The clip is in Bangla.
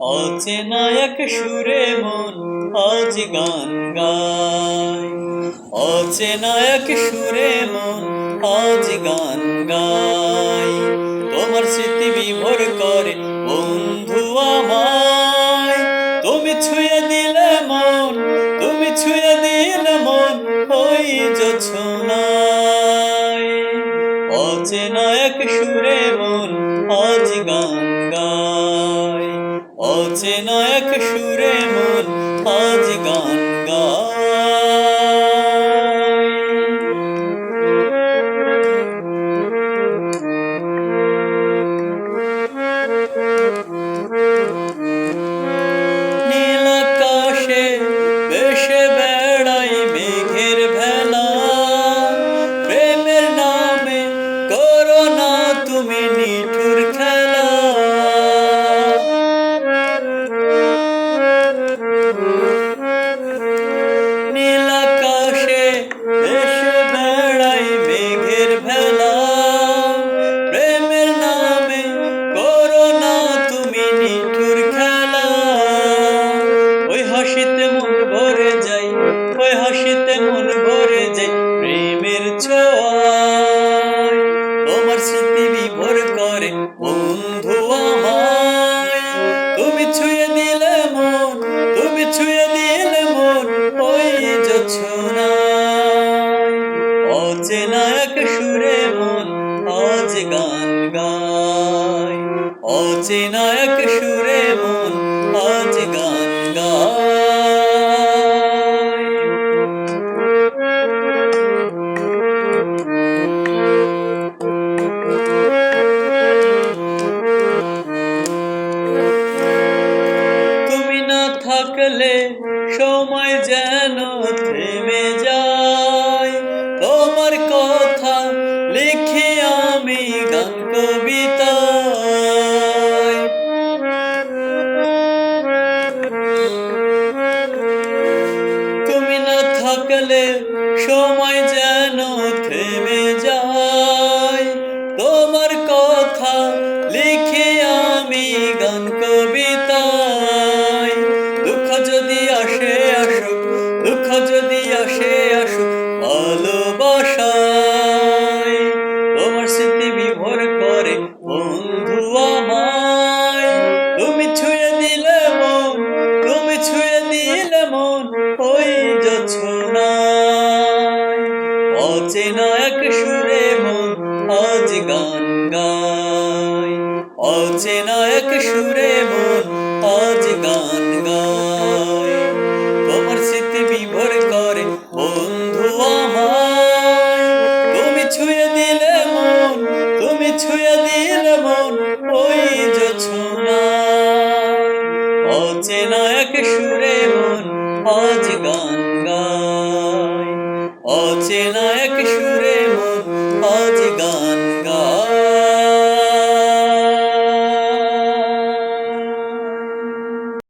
অচেনা এক সুরে মন আজ গান গায়। অচেনা এক সুরে মন আজ গান গায়। তোমার স্মৃতি বিভোর করে বন্ধু আমায়। তুমি ছুঁয়ে দিলে মন, তুমি ছুঁয়ে দিলে মন ওই জোছনায় অচেনা এক সুরে মন আজ গান গায়। অচেনা এক সুরে মন স্মৃতি বিভোর করে। বন্ধু আমায় তুমি ছুঁয়ে দিলে মন, তুমি ছুঁয়ে দিলে মন, ওই না অচেনা এক সুরে মন, আজ গান গায়। অচেনা থাকলে সময় যেন থেমে যায়। তোমার কথা লিখে আমি গান কবিতা তুমি না থাকলে অচেনা এক সুরে মন আজ গান গায়। অচেনা এক সুরে মন আজ গান গায়। তোমার স্মৃতি বিভোর করে বন্ধু আমায়। তুমি ছুঁয়ে দিলে মন, তুমি ছুঁয়ে দিলে মন ওই জোছনায় অচেনা এক সুরে মন আজ গান গায়। অচেনা